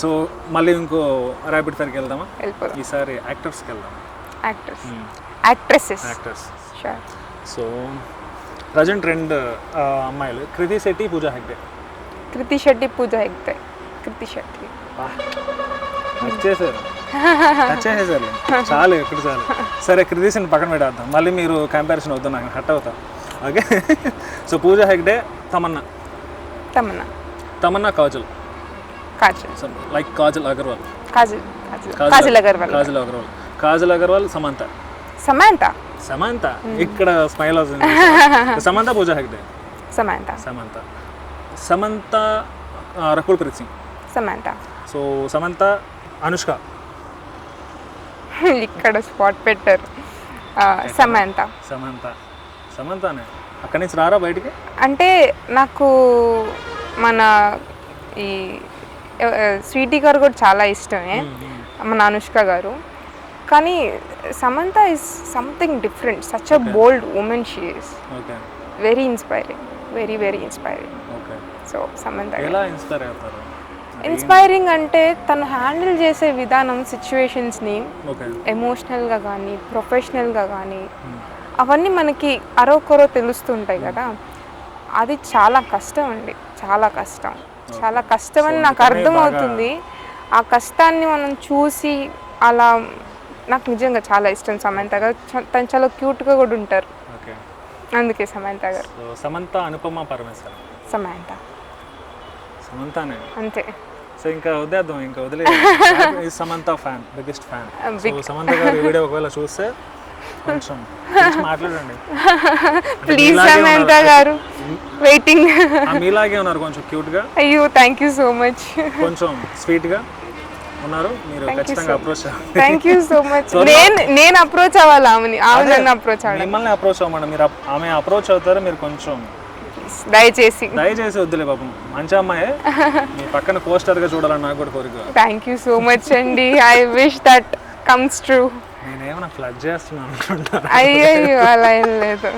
So మళ్ళీ ఇంకో rapid ఫైర్కి వెళ్దామా? వెళ్ళిపోదాం ఈసారి యాక్టర్స్కి వెళ్దాం actors actresses actors so present రెండు అమ్మాయిలు. కృతి శెట్టి పూజా హెగ్డే. కృతి శెట్టి పూజ హెగ్డే. కృతి శెట్టి. వచ్చేసారు వచ్చేసేసారు చాలు ఎక్కడ చాలు. సరే కృతిని పక్కన పెట్టేద్దాం. మళ్ళీ మీరు కంపారిజన్ అవుతుంది నాకు హట్ అవుతా. Okay? So Pooja Hegde Tamannaah. Tamannaah. Tamannaah Kajal. Kajal. Like Kajal Aggarwal. Kajal Kajal Aggarwal. Kajal Aggarwal. Kajal Aggarwal Samantha. Samantha. Samantha? ఇక్కడ స్మైల్ అవుతుంది సమంత పూజా హెగ్డే. సమాంత. సమంత. సమంత రకుల్ ప్రీత్ సింగ్. సమాంత. సో సమంత అనుష్క. ఇక్కడ స్పాట్ పెట్టారు. సమాంత. సమంత. సమంతనే. అక్కడి నుంచి రారా బయటికి? అంటే నాకు మన ఈ స్వీటీ గారు కూడా చాలా ఇష్టమే మన అనుష్క గారు. కానీ Samantha is something different such a bold woman she is very inspiring very very inspiring so Samantha inspiring అంటే తను హ్యాండిల్ చేసే విధానం సిచ్యువేషన్స్ని ఎమోషనల్గా కానీ ప్రొఫెషనల్గా కానీ అవన్నీ మనకి అరొకరో తెలుస్తుంటాయి కదా. అది చాలా కష్టం అండి చాలా కష్టం. చాలా కష్టం అని నాకు అర్థమవుతుంది. ఆ కష్టాన్ని మనం చూసి అలా నాకు నిజంగా చాలా ఇష్టం సమంత గారు. తను చాలా క్యూట్గా కూడా ఉంటారు. అందుకే సమంత గారు. సమంత అనుపమ పరమేశ్వర. సమంత. సమంతనే. అంతే. సో ఇంకా వదిలేద్దాం ఇంకా వదిలే ఈ Samantha fan biggest fan. Samantha garu video ఒకవేళ చూస్తే కొంచెం మాట్లాడండి. ప్లీజ్ సమంత గారు వెయిటింగ్ మీలాగే ఉన్నారు కొంచెం క్యూట్గా అయ్యో థ్యాంక్ యూ సో మచ్ కొంచెం స్వీట్గా ఉన్నారు. మీరు ఖచ్చితంగా approach thank you so much నేను నేను అప్రోచ్ అవ్వాలి ఆమెని. ఆమె నన్ను అప్రోచ్ అవ్వాలి మిమ్మల్ని అప్రోచ్ అవ్వమండి మీరు ఆమె అప్రోచ్ అవుతారు మీరు కొంచెం దయచేసి. దయచేసి వద్దులే పాపం. మంచి అమ్మాయే. మీ పక్కన పోస్టర్గా చూడాలని నాకు కూడా కోరిక. థ్యాంక్ యూ సో మచ్ అండి. I wish that comes true నేనేమన్నా ఫ్లడ్ చేస్తున్నాను అయ్యో అలా ఏం లేదు.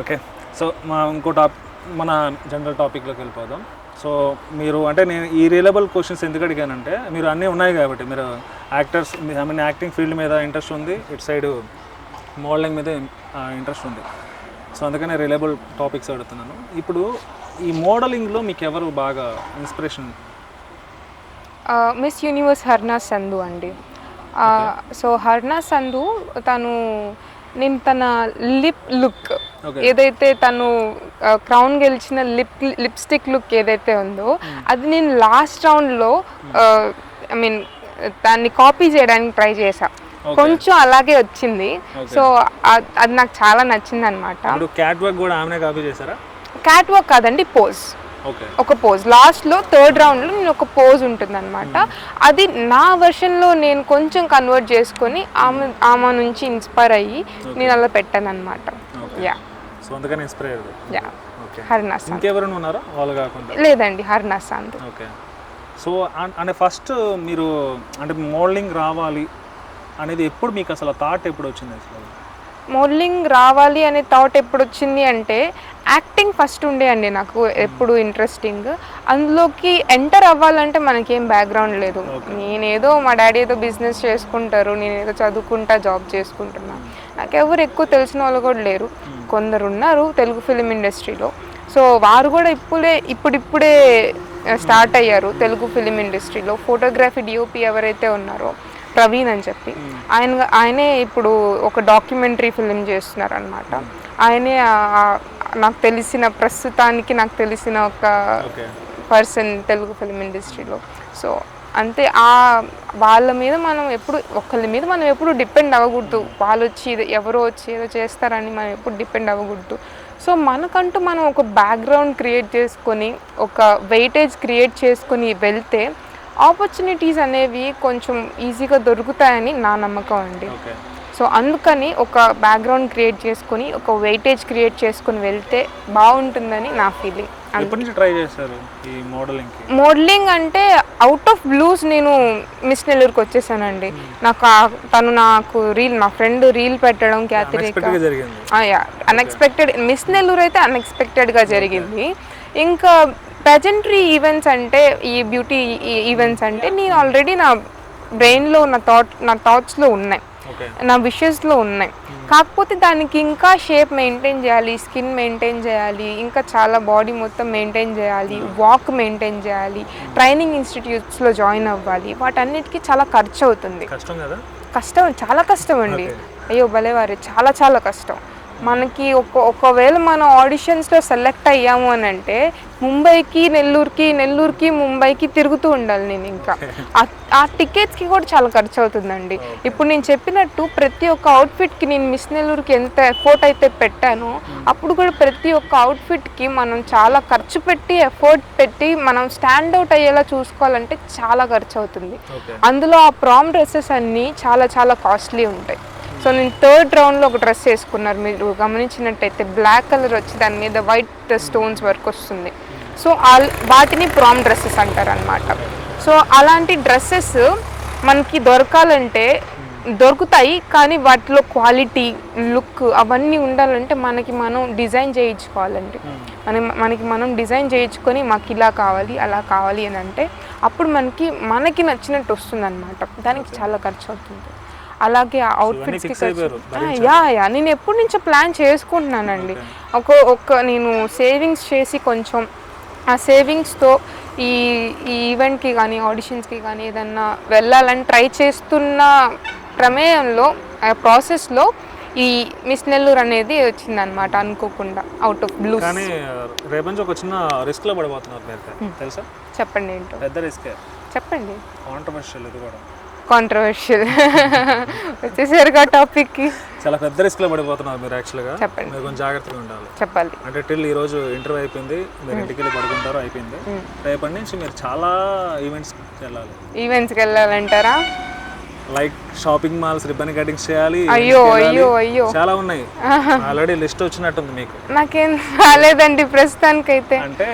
ఓకే సో మా ఇంకో టాప్ మన జనరల్ టాపిక్లోకి వెళ్ళిపోదాం. సో మీరు అంటే నేను ఈ రిలేబుల్ క్వశ్చన్స్ ఎందుకు అడిగానంటే మీరు అన్నీ ఉన్నాయి కాబట్టి మీరు actors I mean acting field మీద ఇంట్రెస్ట్ ఉంది ఇటు సైడ్ మోడలింగ్ మీద ఇంట్రెస్ట్ ఉంది. సో అందుకనే రిలేబుల్ టాపిక్స్ అడుగుతున్నాను. ఇప్పుడు ఈ మోడలింగ్లో మీకు ఎవరు బాగా inspiration Miss Universe Harnaaz Sandhu అండి. సో హర్నా సంధు తను నేను తన లిప్ లుక్. ఏదైతే తను క్రౌన్ గెలిచిన లిప్ లిప్స్టిక్ లుక్ ఏదైతే ఉందో అది నేను లాస్ట్ రౌండ్లో ఐ మీన్ దాన్ని కాపీ చేయడానికి ట్రై చేసా కొంచెం అలాగే వచ్చింది. సో అది నాకు చాలా నచ్చింది అనమాట క్యాట్ వర్క్ కూడా ఆమెనే కాపీ చేశారా? క్యాట్ వాక్ కాదండి పోజ్ ఒక పోజ్ లాస్ట్లో థర్డ్ రౌండ్లో నేను ఒక పోజ్ ఉంటుందన్నమాట. అది నా వెర్షన్లో నేను కొంచెం కన్వర్ట్ చేసుకొని ఆమె ఆమె నుంచి ఇన్స్పైర్ అయ్యి నేను అలా పెట్టాను అనమాట యా సో అందుకని ఇన్స్పైర్ అయ్యారు. యా ఓకే హర్నాస్ ఇంకెవరైనా ఉన్నారా? వాళ్ళు కాకుండా. లేదండి హర్నాస్ అందు ఓకే సో అంటే ఫస్ట్ మీరు అంటే మోడలింగ్ రావాలి అనేది ఎప్పుడు మీకు అసలు థాట్ ఎప్పుడు వచ్చింది అసలు? మోడలింగ్ రావాలి అనే థాట్ ఎప్పుడు వచ్చింది అంటే యాక్టింగ్ ఫస్ట్ ఉండే అండి నాకు ఎప్పుడు ఇంట్రెస్టింగ్ అందులోకి ఎంటర్ అవ్వాలంటే మనకేం బ్యాక్గ్రౌండ్ లేదు. నేనేదో మా డాడీ ఏదో బిజినెస్ చేసుకుంటారు నేను ఏదో చదువుకుంటా జాబ్ చేసుకుంటున్నా. నాకు ఎవరు ఎక్కువ తెలిసిన వాళ్ళు కూడా లేరు. కొందరు ఉన్నారు తెలుగు ఫిలిం ఇండస్ట్రీలో సో వారు కూడా ఇప్పుడే ఇప్పుడిప్పుడే స్టార్ట్ అయ్యారు తెలుగు ఫిలిం ఇండస్ట్రీలో ఫోటోగ్రఫీ డిఓపి ఎవరైతే ఉన్నారో ప్రవీణ్ అని చెప్పి. ఆయన ఆయనే ఇప్పుడు ఒక డాక్యుమెంటరీ ఫిలిం చేస్తున్నారు అనమాట ఆయనే నాకు తెలిసిన ప్రస్తుతానికి నాకు తెలిసిన ఒక పర్సన్ తెలుగు ఫిలిం ఇండస్ట్రీలో. సో అంతే ఆ వాళ్ళ మీద మనం ఎప్పుడు ఒకళ్ళ మీద మనం ఎప్పుడు డిపెండ్ అవ్వకూడదు. వాళ్ళు వచ్చి ఎవరో వచ్చి ఏదో చేస్తారని మనం ఎప్పుడు డిపెండ్ అవ్వకూడదు. సో మనకంటూ మనం ఒక బ్యాక్గ్రౌండ్ క్రియేట్ చేసుకొని ఒక వెయిటేజ్ క్రియేట్ చేసుకొని వెళ్తే ఆపర్చునిటీస్ అనేవి కొంచెం ఈజీగా దొరుకుతాయని నా నమ్మకం అండి. సో అందుకని ఒక బ్యాక్గ్రౌండ్ క్రియేట్ చేసుకొని ఒక వెయిటేజ్ క్రియేట్ చేసుకొని వెళ్తే బాగుంటుందని నా ఫీలింగ్ ట్రై చేశారు ఈ మోడలింగ్కి మోడలింగ్ అంటే అవుట్ ఆఫ్ బ్లూస్ నేను మిస్ నెల్లూరుకి వచ్చేసానండి. నాకు ఆ- తను నాకు రీల్ మా ఫ్రెండ్ రీల్ పెట్టడం జరిగింది. అన్ఎక్స్పెక్టెడ్ మిస్ నెల్లూరు అయితే అన్ఎక్స్పెక్టెడ్గా జరిగింది. ఇంకా ప్రజెంటరీ ఈవెంట్స్ అంటే ఈ బ్యూటీ ఈవెంట్స్ అంటే నేను ఆల్రెడీ నా బ్రెయిన్లో నా థాట్ నా థాట్స్లో ఉన్నాయి. నా విషెస్లో ఉన్నాయి. కాకపోతే దానికి ఇంకా షేప్ మెయింటైన్ చేయాలి స్కిన్ మెయింటైన్ చేయాలి ఇంకా చాలా బాడీ మొత్తం మెయింటైన్ చేయాలి వాక్ మెయింటైన్ చేయాలి ట్రైనింగ్ ఇన్స్టిట్యూట్స్లో జాయిన్ అవ్వాలి. వాటన్నిటికీ చాలా ఖర్చు అవుతుంది కష్టం చాలా కష్టం అండి. అయ్యో భలేవారే చాలా చాలా కష్టం. మనకి ఒక ఒకవేళ మనం ఆడిషన్స్లో సెలెక్ట్ అయ్యాము అని అంటే ముంబైకి నెల్లూరుకి నెల్లూరుకి ముంబైకి తిరుగుతూ ఉండాలి నేను ఇంకా. ఆ- టికెట్స్కి కూడా చాలా ఖర్చు అవుతుందండి ఇప్పుడు నేను చెప్పినట్టు ప్రతి ఒక్క అవుట్ఫిట్కి నేను మిస్ నెల్లూరుకి ఎంత ఎఫోర్ట్ అయితే పెట్టానో అప్పుడు కూడా ప్రతి ఒక్క అవుట్ఫిట్కి మనం చాలా ఖర్చు పెట్టి ఎఫోర్ట్ పెట్టి మనం స్టాండ్ అవుట్ అయ్యేలా చూసుకోవాలంటే చాలా ఖర్చు అవుతుంది అందులో ఆ ప్రామ్ డ్రెస్సెస్ అన్నీ చాలా చాలా కాస్ట్లీ ఉంటాయి. సో నేను థర్డ్ రౌండ్లో ఒక డ్రెస్ వేసుకున్నారు. మీరు గమనించినట్టయితే బ్లాక్ కలర్ వచ్చి దాని మీద వైట్ స్టోన్స్ వర్క్ వస్తుంది. సో వాటిని ప్రామ్ డ్రెస్సెస్ అంటారు అనమాట సో అలాంటి డ్రెస్సెస్ మనకి దొరకాలంటే దొరుకుతాయి. కానీ వాటిలో క్వాలిటీ లుక్ అవన్నీ ఉండాలంటే మనకి మనం డిజైన్ చేయించుకోవాలండి. మనం మనకి మనం డిజైన్ చేయించుకొని మాకు ఇలా కావాలి అలా కావాలి అని అంటే అప్పుడు మనకి మనకి నచ్చినట్టు వస్తుంది అనమాట దానికి చాలా ఖర్చు అవుతుంది. అలాగే అవుట్ఫిట్స్కి యా యా నేను ఎప్పటి నుంచో ప్లాన్ చేసుకుంటున్నానండి. ఒక ఒక నేను సేవింగ్స్ చేసి కొంచెం ఆ సేవింగ్స్తో ఈ ఈ ఈవెంట్కి కానీ ఆడిషన్స్కి కానీ ఏదన్నా వెళ్ళాలని ట్రై చేస్తున్న ప్రమేయంలో ఆ ప్రాసెస్లో ఈ మిస్ నెల్లూరు అనేది వచ్చిందనమాట అనుకోకుండా అవుట్ ఆఫ్ బ్లూ కానీ ఒక చిన్న రిస్క్లో పడిపోతున్నారు మీరు తెలుసా? చెప్పండి ఏంటో. పెద్ద రిస్కే చెప్పండి. కాంట్రవర్షియల్ ఇది కూడా. కాంట్రవర్షియల్ వచ్చేసరిగా టాపిక్కి చాలా పెద్ద రిస్క్లో పడిపోతున్నారు మీరు యాక్చువల్గా చెప్పండి. మీరు కొంచెం జాగ్రత్తగా ఉండాలి. చెప్పాలి. అంటే టిల్ ఈ రోజు ఇంటర్వ్యూ అయిపోయింది మీరు ఇంటికి వెళ్ళి పడుకుంటారు అయిపోయింది. రేపటి నుంచి మీరు చాలా ఈవెంట్స్కి వెళ్ళాలి ఈవెంట్స్కి వెళ్ళాలంటారా like shopping malls ribbon cuttings చేయాలి అయ్యో కి. అయ్యో అయ్యో. చాలా ఉన్నాయి. ఆల్రెడీ లిస్ట్ వచ్చినట్టుంది మీకు. నాకేం రాలేదండి ప్రస్తుతానికైతే. అంటే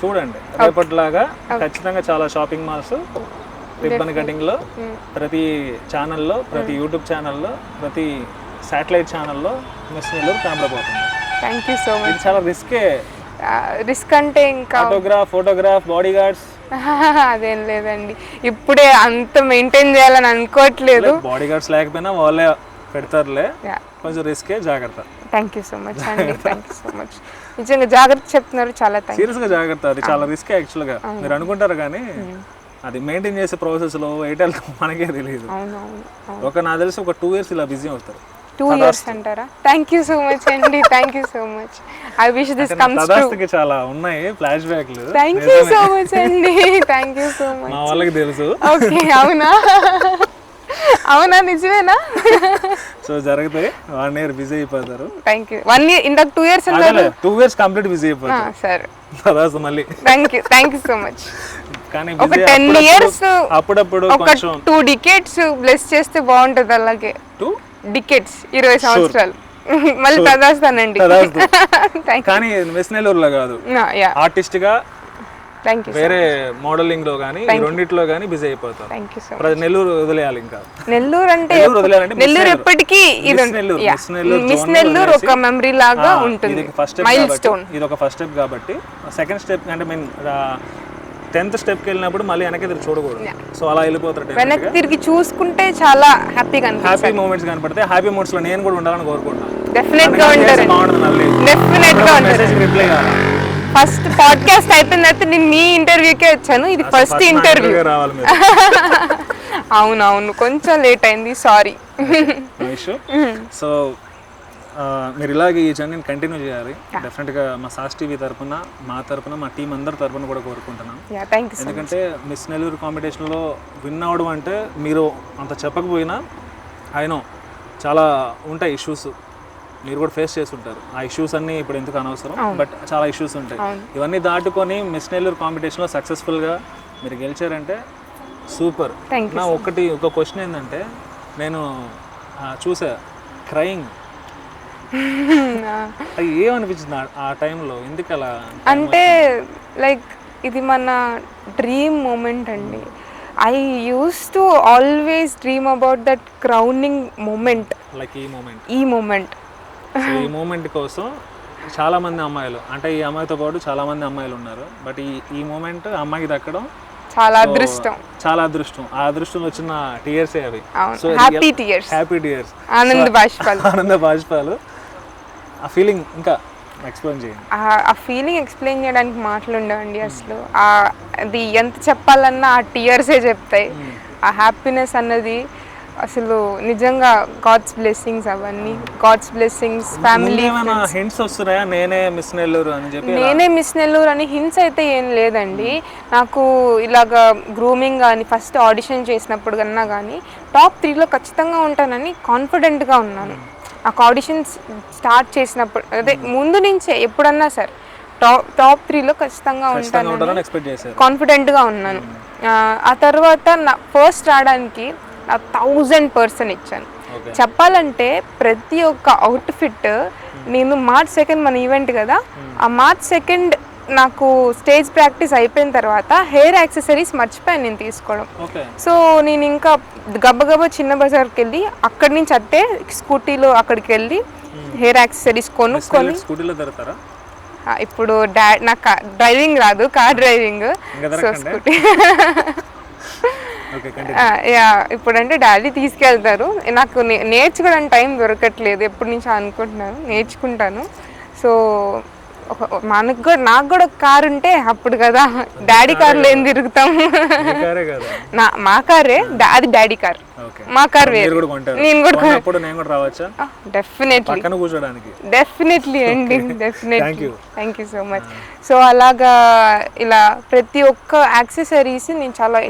చూడండి రేపటిలాగా ఖచ్చితంగా చాలా షాపింగ్ మాల్స్ రిబ్బన్ కటింగ్లో ప్రతి ఛానల్లో ప్రతి యూట్యూబ్ ఛానల్లో ప్రతి శాటిలైట్ ఛానల్లో మిస్ నెల్లూరు కనబడబోతుంది. థ్యాంక్ యూ సో మచ్ చాలా రిస్కే. రిస్క్ అంటే ఇంకా ఫోటోగ్రాఫ్ ఫోటోగ్రాఫ్ బాడీ గార్డ్స్ అదేం లేదండి. ఇప్పుడే అంత మెయింటైన్ చేయాలని అనుకోవట్లేదు. బాడీ గార్డ్స్ లేకపోయినా వాళ్ళే పెడతారులే. కొంచెం రిస్కే జాగ్రత్త. థ్యాంక్ యూ సో మచ్ అండి. థ్యాంక్ యూ సో మచ్ నిజంగా జాగ్రత్త చెప్తున్నారు చాలా థ్యాంక్ సీరియస్గా జాగ్రత్త అది. చాలా రిస్క్ యాక్చువల్గా మీరు అనుకుంటారు కానీ అది మెయింటైన్ చేసే ప్రాసెస్లో ఎయిర్టెల్ మనకే తెలియదు ఒక నాకు తెలిసి ఒక టూ ఇయర్స్ ఇలా బిజీ అవుతారు. టూ ఇయర్స్ అంటారా? థ్యాంక్ యూ సో మచ్ అండి thank you so much I wish this comes true చాలా ఉన్నాయి ఫ్లాష్ బ్యాక్లు థ్యాంక్ యూ సో మచ్ అండి థ్యాంక్ యూ సో మచ్ మా వాళ్ళకి తెలుసు. ఓకే అవునా? అవునా నిజమేనా? సో జరిగితే వన్ ఇయర్ బిజీ అయిపోతారు. థ్యాంక్ యూ వన్ ఇయర్ ఇందాక two years two years complete busy అయిపోతారు. సరే. మళ్ళీ. Thank you thank you so much కానీ ఒక టెన్ ఇయర్స్ అప్పుడప్పుడు ఒక కొంచెం టూ డికేట్స్ బ్లెస్ చేస్తే బాగుంటుంది అలాగే. టూ డికెట్స్ ఇరవై సంవత్సరాలు. మళ్ళీ చదివేస్తానండి కానీ మిస్ నెల్లూరులో కాదు. ఆర్టిస్ట్గా వేరే మోడలింగ్లో ఈ రెండిట్లో కానీ బిజీ అయిపోతారు నెల్లూరు వదిలేయాలి ఇంకా. నెల్లూరు అంటే నెల్లూరు. ఎప్పటికీ ఇది మిస్ నెల్లూరు, ఒక మెమరీ లాగా ఉంటుంది. ఇది ఫస్ట్ స్టెప్ ఇది ఒక ఫస్ట్ స్టెప్ కాబట్టి సెకండ్ స్టెప్ అంటే మీన్ టెన్త్ స్టెప్కి వెళ్ళినప్పుడు మళ్ళీ వెనక్కి తిరిగి చూడకూడదు. సో అలా వెళ్ళిపోతారు వెనక్కి తిరిగి చూసుకుంటే చాలా హ్యాపీగా హ్యాపీ మూమెంట్స్ కనపడితే హ్యాపీ మూమెంట్స్లో నేను కూడా ఉండాలని కోరుకుంటున్నాను డెఫినెట్గా ఉంటారు డెఫినెట్గా ఉంటారు రిప్లై ఫస్ట్ పాడ్కాస్ట్ అయిపోయిన తర్వాత నేను మీ ఇంటర్వ్యూకే వచ్చాను. ఇది ఫస్ట్ ఇంటర్వ్యూ రావాలి అవునవును. కొంచెం లేట్ అయింది. సారీ సో మీరు ఇలాగే ఈ జర్నీని కంటిన్యూ చేయాలి. డెఫినెట్గా మా సాస్ టీవీ తరపున మా తరపున మా టీం అందరి తరపున కూడా కోరుకుంటున్నాం. ఎందుకంటే మిస్ నెల్లూరు కాంపిటీషన్లో విన్ అవడం అంటే మీరు అంత చెప్పకపోయినా అయినో చాలా ఉంటాయి ఇష్యూస్ మీరు కూడా ఫేస్ చేసి ఉంటారు ఆ ఇష్యూస్ అన్నీ ఇప్పుడు ఎందుకు అనవసరం? బట్ చాలా ఇష్యూస్ ఉంటాయి. ఇవన్నీ దాటుకొని మిస్ నెల్లూరు కాంపిటీషన్లో సక్సెస్ఫుల్గా మీరు గెలిచారంటే సూపర్ నా ఒకటి ఒక క్వశ్చన్ ఏంటంటే నేను చూసా క్రయింగ్ ఏమనిపించింది ఆ- టైంలో? ఎందుకు అలా అంటే లైక్ ఇది మన డ్రీమ్ మూమెంట్ అండి. I use to always dream about that crowning moment like ఈ మూమెంట్ ఈ మూమెంట్ ఈ మూమెంట్ కోసం చాలా మంది అమ్మాయిలు అంటే ఈ అమ్మాయితో పాటు చాలా మంది అమ్మాయిలు ఉన్నారు. బట్ ఈ ఈ మూమెంట్ అమ్మాయికి దక్కడం చాలా అదృష్టం. చాలా అదృష్టం. ఆ అదృష్టం వచ్చిన టీయర్సే అవి. హ్యాపీ టీయర్స్ హ్యాపీ టీయర్స్ ఆనంద్ బాష్పాలు. ఆనంద బాష్పాలు. ఆ ఫీలింగ్ ఇంకా ఎక్స్ప్లెయిన్ చేయండి. ఆ- ఫీలింగ్ ఎక్స్ప్లెయిన్ చేయడానికి మాటలు ఉండవండి అసలు. ఆ అది ఎంత చెప్పాలన్నా ఆ టీయర్సే చెప్తాయి. ఆ హ్యాపీనెస్ అన్నది అసలు నిజంగా గాడ్స్ బ్లెస్సింగ్స్ అవన్నీ. గాడ్స్ బ్లెస్సింగ్స్ ఫ్యామిలీ హింట్స్ వస్తున్నాయా? నేనే మిస్ నెల్లూరు అని చెప్పి నేనే మిస్ నెల్లూరు అని హింట్స్ అయితే ఏం లేదండి. నాకు ఇలాగా గ్రూమింగ్ కానీ ఫస్ట్ ఆడిషన్ చేసినప్పుడు కన్నా కానీ టాప్ త్రీలో ఖచ్చితంగా ఉంటానని కాన్ఫిడెంట్గా ఉన్నాను. నాకు ఆడిషన్స్ స్టార్ట్ చేసినప్పుడు అదే ముందు నుంచే ఎప్పుడన్నా సరే టాప్ టాప్ త్రీలో ఖచ్చితంగా ఉంటాను కాన్ఫిడెంట్గా ఉన్నాను. ఆ, ఆ తర్వాత నా ఫస్ట్ రావడానికి నా థౌజండ్ పర్సెంట్ ఇచ్చాను. చెప్పాలంటే ప్రతి ఒక్క అవుట్ఫిట్ నేను మార్చ్ సెకండ్ మన ఈవెంట్ కదా ఆ మార్చ్ సెకండ్ నాకు స్టేజ్ ప్రాక్టీస్ అయిపోయిన తర్వాత హెయిర్ యాక్సెసరీస్ మర్చిపోయాను నేను తీసుకోవడం. సో నేను ఇంకా గబగబా చిన్న బజార్కి వెళ్ళి అక్కడి నుంచి అట్టే స్కూటీలో అక్కడికి వెళ్ళి హెయిర్ యాక్సెసరీస్ కొనుక్కొని స్కూటీలో దొరుకుతారా ఇప్పుడు డా నాకు డ్రైవింగ్ రాదు car driving so scooty yeah ఇప్పుడంటే డాడీ తీసుకెళ్తారు. నాకు నేర్చుకోవడానికి టైం దొరకట్లేదు ఎప్పటి నుంచో అనుకుంటున్నాను నేర్చుకుంటాను. సో మనకు కూడా నాకు కూడా కార్ ఉంటే అప్పుడు కదా డాడీ కార్లో ఏం తిరుగుతాం? నా మా కారే అది డాడీ కార్. మా కార్ వేరు. నేను కూడా డెఫినెట్లీ డెఫినెట్లీ అండి definitely. Thank you so much so అలాగా ఇలా ప్రతి ఒక్క యాక్సెసరీస్ నేను చాలా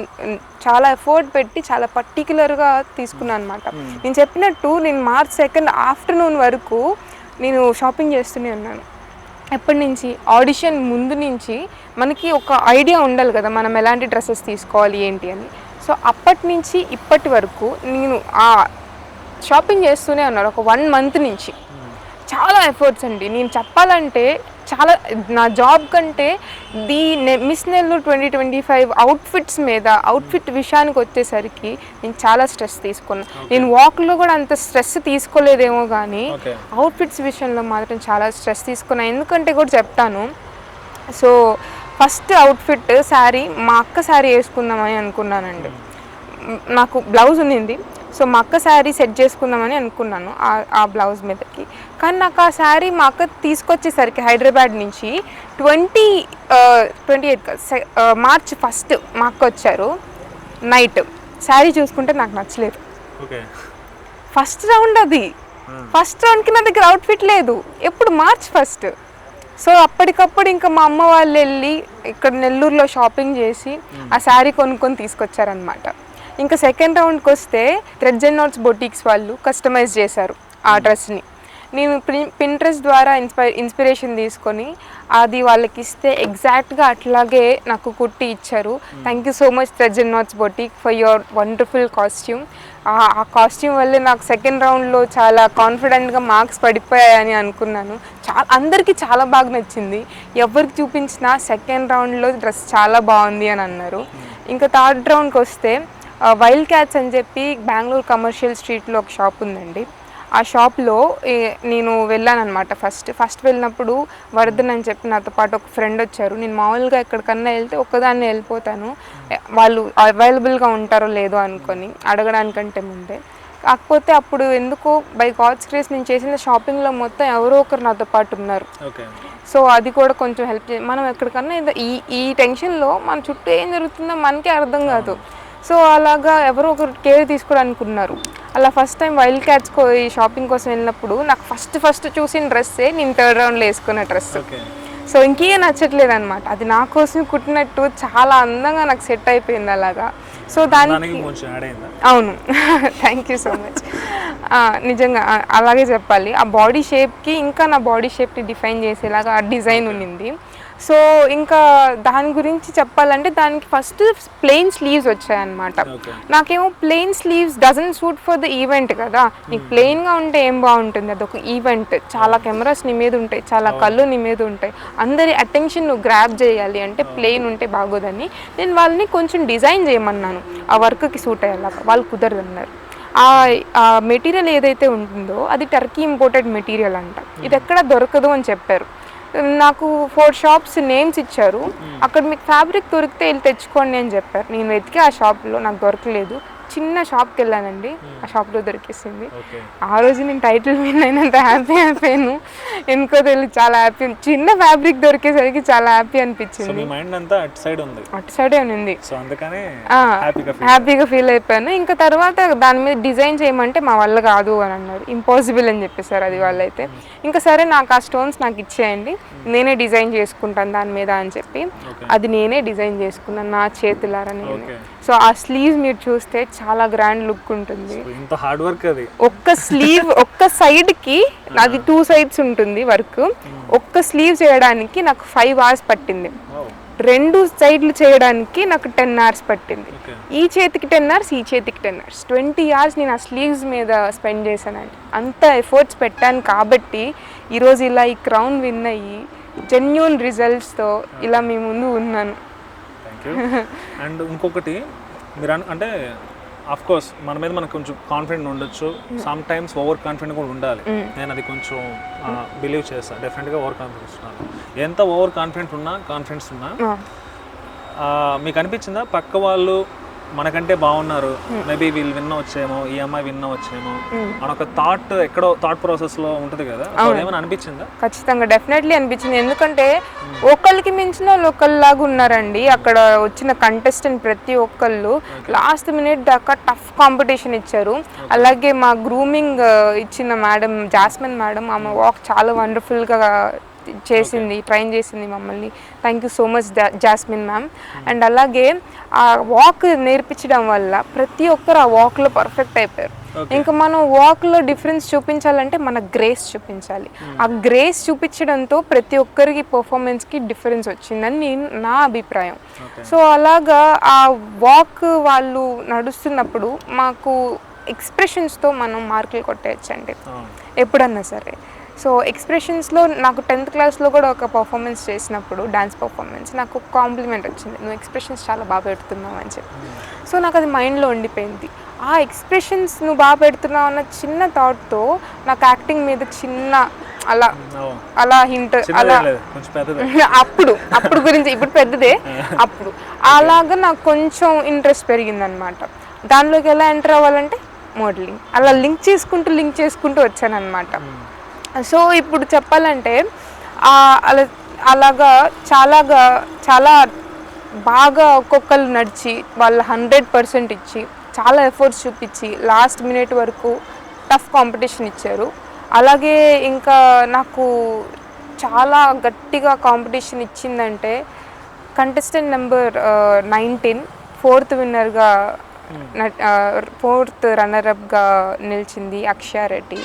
చాలా ఎఫర్ట్ పెట్టి చాలా పర్టికులర్గా తీసుకున్నాను అనమాట నేను చెప్పినట్టు నేను మార్చ్ సెకండ్ ఆఫ్టర్నూన్ వరకు నేను షాపింగ్ చేస్తూనే ఉన్నాను. ఎప్పటి నుంచి ఆడిషన్ ముందు నుంచి మనకి ఒక ఐడియా ఉండాలి కదా మనం ఎలాంటి డ్రెస్సెస్ తీసుకోవాలి ఏంటి అని. సో అప్పటి నుంచి ఇప్పటి వరకు నేను ఆ షాపింగ్ చేస్తూనే ఉన్నారు ఒక వన్ మంత్ నుంచి. చాలా ఎఫర్ట్స్ అండి. నేను చెప్పాలంటే చాలా నా జాబ్ కంటే the Miss Nellore twenty twenty five outfits మీద అవుట్ఫిట్ విషయానికి వచ్చేసరికి నేను చాలా స్ట్రెస్ తీసుకున్నాను నేను వాక్లో కూడా అంత స్ట్రెస్ తీసుకోలేదేమో కానీ అవుట్ఫిట్స్ విషయంలో మాత్రం చాలా స్ట్రెస్ తీసుకున్నాను ఎందుకంటే కూడా చెప్తాను సో ఫస్ట్ అవుట్ఫిట్ శారీ మా అక్క శారీ వేసుకుందామని అనుకున్నానండి. నాకు బ్లౌజ్ ఉన్నింది సో మా అక్క శారీ సెట్ చేసుకుందామని అనుకున్నాను ఆ- ఆ బ్లౌజ్ మీదకి. కానీ నాకు ఆ శారీ మా అక్క తీసుకొచ్చేసరికి హైదరాబాద్ నుంచి twenty twenty eighth March first మా అక్క వచ్చారు నైట్. శారీ చూసుకుంటే నాకు నచ్చలేదు. ఫస్ట్ రౌండ్ అది. ఫస్ట్ రౌండ్కి నా దగ్గర అవుట్ఫిట్ లేదు. ఎప్పుడు మార్చ్ ఫస్ట్. సో అప్పటికప్పుడు ఇంకా మా అమ్మ వాళ్ళు వెళ్ళి ఇక్కడ నెల్లూరులో షాపింగ్ చేసి ఆ శారీ కొనుక్కొని తీసుకొచ్చారనమాట ఇంకా సెకండ్ రౌండ్కి వస్తే థ్రెడ్స్ అండ్ నోట్స్ బొటిక్స్ వాళ్ళు కస్టమైజ్ చేశారు ఆ డ్రెస్ని నేను పింట్రెస్ట్ ద్వారా ఇన్స్పై ఇన్స్పిరేషన్ తీసుకొని అది వాళ్ళకి ఇస్తే ఎగ్జాక్ట్గా అట్లాగే నాకు కుట్టి ఇచ్చారు. Thank you so much Threads and Notes boutique for your wonderful costume ఆ కాస్ట్యూమ్ వల్లే నాకు సెకండ్ రౌండ్లో చాలా కాన్ఫిడెంట్గా మార్క్స్ పడిపోయాయని అనుకున్నాను. చాలా అందరికీ చాలా బాగా నచ్చింది. ఎవరికి చూపించినా సెకండ్ రౌండ్లో డ్రెస్ చాలా బాగుంది అని అన్నారు. ఇంకా థర్డ్ రౌండ్కి వస్తే వైల్డ్ క్యాట్స్ అని చెప్పి బెంగళూరు కమర్షియల్ స్ట్రీట్లో ఒక షాప్ ఉందండి. ఆ షాప్లో నేను వెళ్ళాను అనమాట ఫస్ట్. ఫస్ట్ వెళ్ళినప్పుడు వరదన్ అని చెప్పి నాతో పాటు ఒక ఫ్రెండ్ వచ్చారు. నేను మామూలుగా ఎక్కడికన్నా వెళ్తే ఒక్కదాన్ని వెళ్ళిపోతాను. వాళ్ళు అవైలబుల్గా ఉంటారో లేదో అనుకొని అడగడానికంటే ముందే. కాకపోతే అప్పుడు ఎందుకో బై గాడ్స్ క్రేస్ నేను చేసిన షాపింగ్లో మొత్తం ఎవరో ఒకరు నాతో పాటు ఉన్నారు. సో అది కూడా కొంచెం హెల్ప్ చే మనం ఎక్కడికన్నా ఈ ఈ టెన్షన్లో మన చుట్టూ ఏం జరుగుతుందో మనకే అర్థం కాదు. సో అలాగా ఎవరో ఒకరు కేర్ తీసుకోవడానికి ఉన్నారు అలా first time Wild Cats shopping కోసం వెళ్ళినప్పుడు నాకు ఫస్ట్ ఫస్ట్ చూసిన డ్రెస్సే నేను థర్డ్ రౌండ్లో వేసుకున్న డ్రెస్ సో ఇంకేం నచ్చట్లేదు అనమాట అది నా కోసం కుట్టినట్టు చాలా అందంగా నాకు సెట్ అయిపోయింది అలాగా. సో దానికి అవును. థ్యాంక్ యూ సో మచ్ నిజంగా అలాగే చెప్పాలి. ఆ బాడీ షేప్కి ఇంకా నా బాడీ షేప్ని డిఫైన్ చేసేలాగా ఆ డిజైన్ ఉన్నింది. సో ఇంకా దాని గురించి చెప్పాలంటే దానికి ఫస్ట్ ప్లెయిన్ స్లీవ్స్ వచ్చాయన్నమాట. నాకేమో plain sleeves doesn't suit for the event కదా. నీకు ప్లెయిన్గా ఉంటే ఏం బాగుంటుంది? అదొక ఈవెంట్ చాలా కెమెరాస్ నీ మీద ఉంటాయి చాలా కళ్ళు నీ మీద ఉంటాయి. అందరి అటెన్షన్ నువ్వు గ్రాప్ చేయాలి అంటే ప్లెయిన్ ఉంటే బాగోదని నేను వాళ్ళని కొంచెం డిజైన్ చేయమన్నాను. ఆ వర్క్కి సూట్ అయ్యేలాగా. వాళ్ళు కుదరదన్నారు. ఆ ఆ మెటీరియల్ ఏదైతే ఉంటుందో అది టర్కీ ఇంపోర్టెడ్ మెటీరియల్ అంట. ఇది ఎక్కడ దొరకదు అని చెప్పారు. నాకు ఫోర్ షాప్స్ నేమ్స్ ఇచ్చారు. అక్కడ మీకు ఫ్యాబ్రిక్ దొరికితే వెళ్ళి తెచ్చుకోండి అని చెప్పారు. నేను వెతికి ఆ షాప్లో నాకు దొరకలేదు. చిన్న షాప్కి వెళ్ళానండి. ఆ షాప్లో దొరికేసింది. ఆ రోజు నేను టైటిల్ విన్ అయినంత హ్యాపీ అయిపోయాను. ఎందుకో తెలియదు చాలా హ్యాపీ చిన్న ఫ్యాబ్రిక్ దొరికేసరికి చాలా హ్యాపీ అనిపించింది. మైండ్ అంతా అటు సైడ్ ఉంది. అటు సైడే ఉంది సో అందుకని హ్యాపీగా ఫీల్ అయిపోయాను. ఇంకా తర్వాత దాని మీద డిజైన్ చేయమంటే మా వల్ల కాదు అని అన్నారు. ఇంపాసిబుల్ అని చెప్పేశారు అది వాళ్ళైతే. ఇంకా సరే నాకు ఆ స్టోన్స్ నాకు ఇచ్చేయండి. నేనే డిజైన్ చేసుకుంటాను దాని మీద అని చెప్పి. అది నేనే డిజైన్ చేసుకున్నాను నా చేతులారా నేను. సో ఆ స్లీవ్ మీరు చూస్తే చాలా గ్రాండ్ లుక్ ఉంటుంది. ఇంత హార్డ్ వర్క్ అది. ఒక్క స్లీవ్ ఒక్క సైడ్కి అది టూ సైడ్స్ ఉంటుంది వర్క్. ఒక్క స్లీవ్ చేయడానికి నాకు ఫైవ్ అవర్స్ పట్టింది. రెండు సైడ్లు చేయడానికి నాకు టెన్ అవర్స్ పట్టింది. ఈ చేతికి టెన్ అవర్స్ ఈ చేతికి టెన్ అవర్స్. ట్వంటీ అవర్స్ నేను ఆ స్లీవ్స్ మీద స్పెండ్ చేశానండి. అంత ఎఫర్ట్స్ పెట్టాను కాబట్టి ఈరోజు ఇలా ఈ క్రౌన్ విన్ అయ్యి జెన్యున్ రిజల్ట్స్తో ఇలా మీ ముందు ఉన్నాను. థ్యాంక్ యూ అండ్ ఇంకొకటి మీరు అంటే ఆఫ్ కోర్స్ మన మీద మనకు కొంచెం కాన్ఫిడెంట్ ఉండొచ్చు. సమ్ టైమ్స్ ఓవర్ కాన్ఫిడెంట్ కూడా ఉండాలి. నేను అది కొంచెం బిలీవ్ చేస్తాను డెఫినెట్గా ఓవర్ కాన్ఫిడెన్స్ ఉన్నాను ఎంత ఓవర్ కాన్ఫిడెంట్ ఉన్నా కాన్ఫిడెన్స్ ఉన్నా మీకు అనిపించిందా? పక్క వాళ్ళు మనకంటే బాగున్నారు. మేబీ వీళ్ళు విన్న వచ్చేమో ఈ అమ్మాయి విన్న వచ్చేమో. అని ఒక థాట్ ఎక్కడో థాట్ ప్రాసెస్లో ఉంటుంది కదా. ఏమైనా అనిపించిందా? ఖచ్చితంగా డెఫినెట్లీ అనిపించింది. ఎందుకంటే ఒకళ్ళకి మించిన వాళ్ళు ఒకళ్ళలాగా ఉన్నారండి. అక్కడ వచ్చిన కంటెస్టెంట్ ప్రతి ఒక్కళ్ళు లాస్ట్ మినిట్ దాకా టఫ్ కాంపిటీషన్ ఇచ్చారు. అలాగే మా గ్రూమింగ్ ఇచ్చిన మేడం జాస్మిన్ మేడం ఆమె వాక్ చాలా వండర్ఫుల్గా చేసింది ట్రైన్ చేసింది మమ్మల్ని. Thank you so much Jasmine ma'am and అలాగే ఆ వాక్ నేర్పించడం వల్ల ప్రతి ఒక్కరు ఆ వాక్లో పర్ఫెక్ట్ అయిపోయారు. ఇంకా మనం వాక్లో డిఫరెన్స్ చూపించాలంటే మన గ్రేస్ చూపించాలి. ఆ గ్రేస్ చూపించడంతో ప్రతి ఒక్కరికి పర్ఫార్మెన్స్కి డిఫరెన్స్ వచ్చిందని నేను నా అభిప్రాయం. సో అలాగా ఆ వాక్ వాళ్ళు నడుస్తున్నప్పుడు మాకు ఎక్స్ప్రెషన్స్తో మనం మార్కులు కొట్టేయచ్చండి. ఎప్పుడన్నా సరే. సో ఎక్స్ప్రెషన్స్లో నాకు టెన్త్ క్లాస్లో కూడా ఒక పర్ఫార్మెన్స్ చేసినప్పుడు డాన్స్ పర్ఫార్మెన్స్ నాకు కాంప్లిమెంట్ వచ్చింది. నువ్వు ఎక్స్ప్రెషన్స్ చాలా బాగా పెడుతున్నావు అని చెప్పి. సో నాకు అది మైండ్లో ఉండిపోయింది. ఆ ఎక్స్ప్రెషన్స్ నువ్వు బాగా పెడుతున్నావు అన్న చిన్న థాట్తో నాకు యాక్టింగ్ మీద చిన్న అలా అలా హింట్ అలా అప్పుడు అప్పుడు గురించి ఇప్పుడు పెద్దదే. అప్పుడు. అలాగా నాకు కొంచెం ఇంట్రెస్ట్ పెరిగిందనమాట. దానిలోకి ఎలా ఎంటర్ అవ్వాలంటే మోడలింగ్. అలా లింక్ చేసుకుంటూ లింక్ చేసుకుంటూ వచ్చానమాట సో ఇప్పుడు చెప్పాలంటే అలా అలాగా చాలాగా చాలా బాగా ఒక్కొక్కరు నడిచి వాళ్ళ హండ్రెడ్ పర్సెంట్ ఇచ్చి చాలా ఎఫర్ట్స్ చూపించి లాస్ట్ మినిట్ వరకు టఫ్ కాంపిటీషన్ ఇచ్చారు. అలాగే ఇంకా నాకు చాలా గట్టిగా కాంపిటీషన్ ఇచ్చిందంటే కంటెస్టెంట్ నెంబర్ నైన్టీన్ ఫోర్త్ విన్నర్గా ఫోర్త్ రన్నరప్గా నిలిచింది అక్షయ రెడ్డి.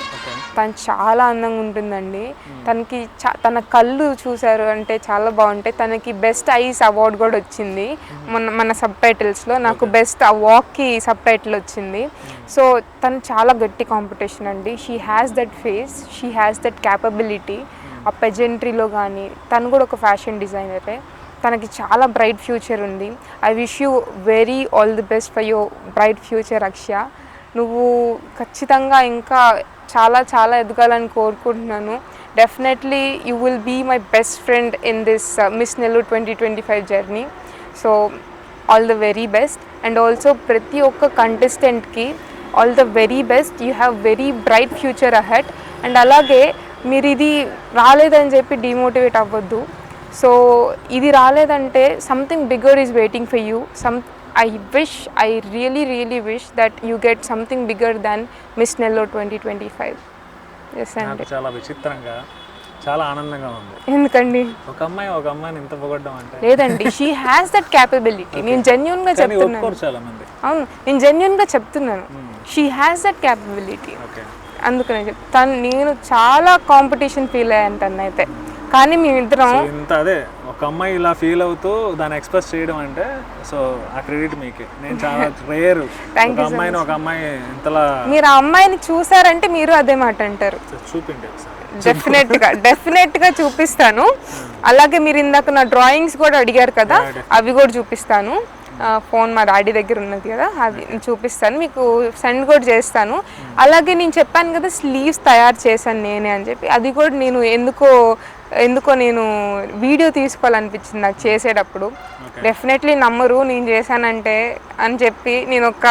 తను చాలా అందంగా ఉంటుందండి. తనకి చా- తన కళ్ళు చూశారు అంటే చాలా బాగుంటాయి. తనకి బెస్ట్ ఐస్ అవార్డు కూడా వచ్చింది. మన మన సబ్ టైటిల్స్లో నాకు బెస్ట్ ఆ వాక్కి సబ్ టైటిల్ వచ్చింది సో తను చాలా గట్టి కాంపిటీషన్ అండి. She has that face she has that capability ఆ పెజెంట్రీలో కానీ తను కూడా ఒక ఫ్యాషన్ డిజైనరే తనకి చాలా బ్రైట్ ఫ్యూచర్ ఉంది. I wish you very all the best for your bright future Akshaya. నువ్వు ఖచ్చితంగా ఇంకా చాలా చాలా ఎదగాలని కోరుకుంటున్నాను. Definitely you will be my best friend in this Miss Nellore twenty twenty five journey so all the very best and also ప్రతి ఒక్క కంటెస్టెంట్కి all the very best you have very bright future ahead and అలాగే మీరు ఇది రాలేదని చెప్పి demotivate అవ్వద్దు. So ఇది రాలేదంటే something bigger is waiting for you some I wish I really really wish that you get something bigger than Miss Nellore twenty twenty five yes అండి నాకు చాలా విచిత్రంగా చాలా ఆనందంగా ఉంది. ఎందుకండి? ఒక అమ్మాయి ఒక అమ్మాయిని ఇంత పొగడ్డం అంటే? లేదండి షీ హ్యాస్ దట్ క్యాపబిలిటీ నేను జెన్యున్గా కానీ చెప్తున్నాను. చాలా మంది అవును నేను జెన్యున్గా చెప్తున్నాను. షీ హ్యాస్ దట్ క్యాపబిలిటీ అందుకనే చెప్తాను నేను చాలా కాంపిటీషన్ ఫీల్ అయ్యాను తనైతే. కానీ మేమిద్దరం ఇంత అదే ఒక అమ్మాయి ఇలా ఫీల్ అవుతూ దాన్ని ఎక్స్ప్రెస్ చేయడం అంటే సో ఆ క్రెడిట్ మీకే. నేను చాలా రేర్ ఒక అమ్మాయిని ఒక అమ్మాయి ఇంతలా మీరు ఆ అమ్మాయిని చూసారంటే మీరు అదే మాట అంటారు. చూపిండి డెఫినెట్గా డెఫినెట్గా చూపిస్తాను. అలాగే మీరు ఇందాక నా డ్రాయింగ్స్ కూడా అడిగారు కదా అవి కూడా చూపిస్తాను. ఫోన్ మా డాడీ దగ్గర ఉన్నది కదా అది చూపిస్తాను. మీకు సెండ్ కూడా చేస్తాను. అలాగే నేను చెప్పాను కదా స్లీవ్స్ తయారు చేశాను నేనే అని చెప్పి. అది కూడా నేను ఎందుకో ఎందుకో నేను వీడియో తీసుకోవాలనిపించింది నాకు చేసేటప్పుడు. డెఫినెట్లీ నమ్మరు నేను చేశానంటే అని చెప్పి నేను ఒక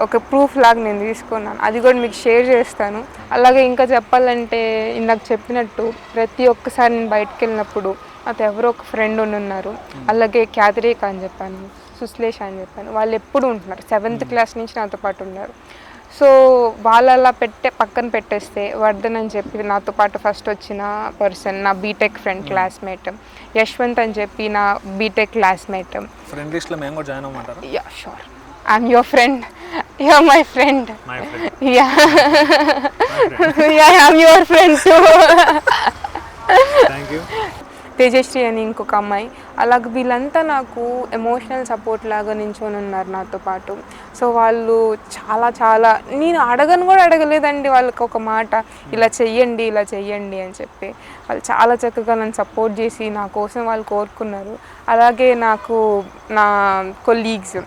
ఒక ప్రూఫ్ లాగా నేను తీసుకున్నాను. అది కూడా మీకు షేర్ చేస్తాను. అలాగే ఇంకా చెప్పాలంటే ఇందాక చెప్పినట్టు ప్రతి ఒక్కసారి నేను బయటకు వెళ్ళినప్పుడు నాతో ఎవరో ఒక ఫ్రెండ్ ఉన్నారు. అలాగే క్యాథరిక్ అని చెప్పాను సుశ్లేష అని చెప్పాను. వాళ్ళు ఎప్పుడు ఉంటున్నారు? సెవెంత్ క్లాస్ నుంచి నాతో పాటు ఉన్నారు. సో వాళ్ళు అలా పెట్టే పక్కన పెట్టేస్తే వర్ధన్ అని చెప్పి నాతో పాటు ఫస్ట్ వచ్చిన పర్సన్ నా బీటెక్ ఫ్రెండ్ క్లాస్మేట్ యశ్వంత్ అని చెప్పి నా బీటెక్ క్లాస్మేట్ ఫ్రెండ్ లిస్ట్లో మేము కూడా join అవ్వమంటారు? Yeah sure I'm your friend your my friend yeah yeah I'm your friend thank you Tejashri అని ఇంకొక అమ్మాయి. అలాగే వీళ్ళంతా నాకు ఎమోషనల్ సపోర్ట్ లాగా నించొని ఉన్నారు నాతో పాటు. సో వాళ్ళు చాలా చాలా నేను అడగను కూడా అడగలేదండి వాళ్ళకి ఒక మాట. ఇలా చెయ్యండి ఇలా చెయ్యండి అని చెప్పి. వాళ్ళు చాలా చక్కగా నన్ను సపోర్ట్ చేసి నా కోసం వాళ్ళు కోరుకున్నారు. అలాగే నాకు నా కొలీగ్స్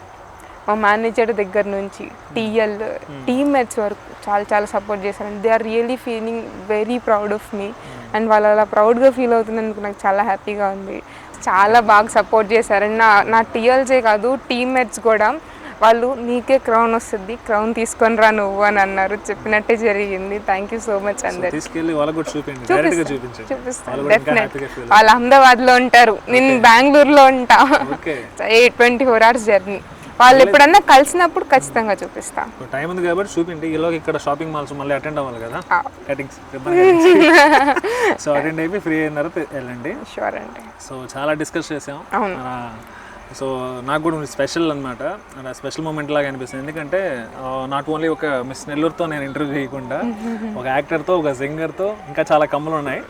మా మేనేజర్ దగ్గర నుంచి టీఎల్ టీమ్మేట్స్ వరకు చాలా చాలా సపోర్ట్ చేశారండి they are really feeling very proud of me and వాళ్ళు అలా ప్రౌడ్గా ఫీల్ అవుతున్నందుకు నాకు చాలా హ్యాపీగా ఉంది. చాలా బాగా సపోర్ట్ చేశారండి నా నా టీఎల్సే కాదు టీమ్మేట్స్ కూడా వాళ్ళు నీకే క్రౌన్ వస్తుంది క్రౌన్ తీసుకొని రా నువ్వు అని అన్నారు. చెప్పినట్టే జరిగింది. థ్యాంక్ యూ సో మచ్ చూపిస్తాను వాళ్ళు డెఫినెట్ ఫీల్ వాళ్ళు అహ్మదాబాద్లో ఉంటారు. నేను బెంగళూరులో ఉంటా. Eight twenty four hours journey వాళ్ళు ఎప్పుడన్నా కలిసినప్పుడు ఖచ్చితంగా చూపిస్తా. టైం ఉంది కాబట్టి చూపిండి ఈలోకి ఇక్కడ షాపింగ్ మాల్స్ మళ్ళీ అటెండ్ అవ్వాలి కదా. కటింగ్స్ సో అటెండ్ అయిపోయి ఫ్రీ అయిన తర్వాత వెళ్ళండి. షూర్ అండి. సో చాలా డిస్కస్ చేసాం. అవును. సో నాకు కూడా స్పెషల్ అనమాట స్పెషల్ మూమెంట్ లాగా అనిపిస్తుంది. ఎందుకంటే నాట్ ఓన్లీ ఒక మిస్ నెల్లూరుతో నేను ఇంటర్వ్యూ చేయకుండా ఒక యాక్టర్తో ఒక సింగర్తో ఇంకా చాలా కమ్ములు ఉన్నాయి.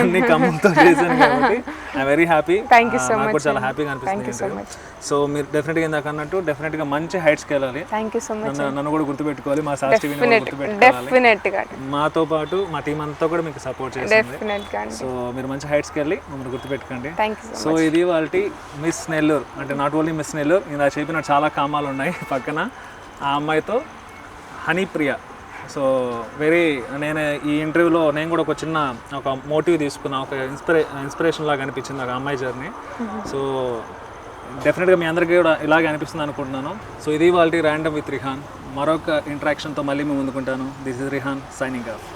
అన్ని కమ్ములతో చేశాను కాబట్టి ఐ వెరీ హ్యాపీ నాకు కూడా చాలా హ్యాపీగా అనిపిస్తుంది. సో మీరు డెఫినెట్గా ఇందాక అన్నట్టు డెఫినెట్గా మంచి హైట్స్కి వెళ్ళాలి థ్యాంక్ యూ సో మచ్ నన్ను కూడా గుర్తుపెట్టుకోవాలి మా కూడా డెఫినెట్ గుర్తుపెట్టుకోవాలి. మాతో పాటు మా టీం అంతా కూడా మీకు సపోర్ట్ అండి. సో మీరు మంచి హైట్స్కి వెళ్ళి మమ్మల్ని గుర్తుపెట్టుకోండి. సో ఇది వాళ్ళ మిస్ నెల్లూరు అంటే నాట్ ఓన్లీ మిస్ నెల్లూరు ఇలా చెప్పిన చాలా కామాలు ఉన్నాయి పక్కన. ఆ అమ్మాయితో హనీప్రియ. సో వెరీ నేను ఈ ఇంటర్వ్యూలో నేను కూడా ఒక చిన్న ఒక మోటివ్ తీసుకున్నా ఒక ఇన్స్పిరే ఇన్స్పిరేషన్ లాగా అనిపించింది నాకు అమ్మాయి జర్నీ సో డెఫినెట్గా మీ అందరికీ కూడా ఇలాగే అనిపిస్తుంది అనుకుంటున్నాను. సో ఇది వాళ్ళ ర్యాండమ్ విత్ రిహాన్ మరొక ఇంటరాక్షన్తో మళ్ళీ మేము ముందుకుంటాను. This is Rihan signing off